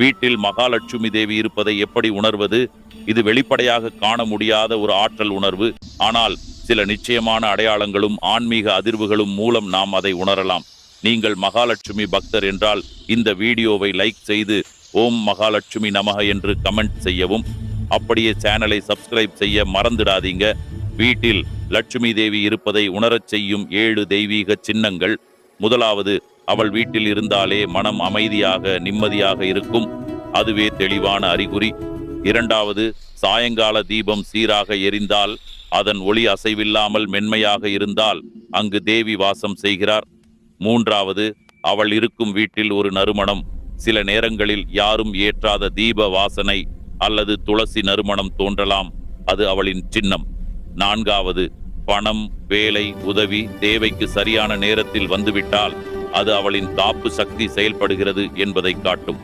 வீட்டில் மகாலட்சுமி தேவி இருப்பதை எப்படி உணர்வது? இது வெளிப்படையாக காண முடியாத ஒரு ஆற்றல் உணர்வு. ஆனால் சில நிச்சயமான அடையாளங்களும் ஆன்மீக அதிர்வுகளும் மூலம் நாம் அதை உணரலாம். நீங்கள் மகாலட்சுமி பக்தர் என்றால் இந்த வீடியோவை லைக் செய்து ஓம் மகாலட்சுமி நமக என்று கமெண்ட் செய்யவும். அப்படியே சேனலை சப்ஸ்கிரைப் செய்ய மறந்துடாதீங்க. வீட்டில் லட்சுமி தேவி இருப்பதை உணரச் செய்யும் ஏழு தெய்வீக சின்னங்கள் முதலாவது அவள் வீட்டில் இருந்தாலே மனம் அமைதியாக நிம்மதியாக இருக்கும். அதுவே தெளிவான அறிகுறி. இரண்டாவது சாயங்கால தீபம் சீராக எரிந்தால் அதன் ஒளி அசைவில்லாமல் மென்மையாக இருந்தால் அங்கு தேவி வாசம் செய்கிறார். மூன்றாவது அவள் இருக்கும் வீட்டில் ஒரு நறுமணம். சில நேரங்களில் யாரும் ஏற்றாத தீப வாசனை அல்லது துளசி நறுமணம் தோன்றலாம். அது அவளின் சின்னம். நான்காவது பணம் வேலை உதவி தேவைக்கு சரியான நேரத்தில் வந்துவிட்டால் அது அவளின் காப்பு சக்தி செயல்படுகிறது என்பதை காட்டும்.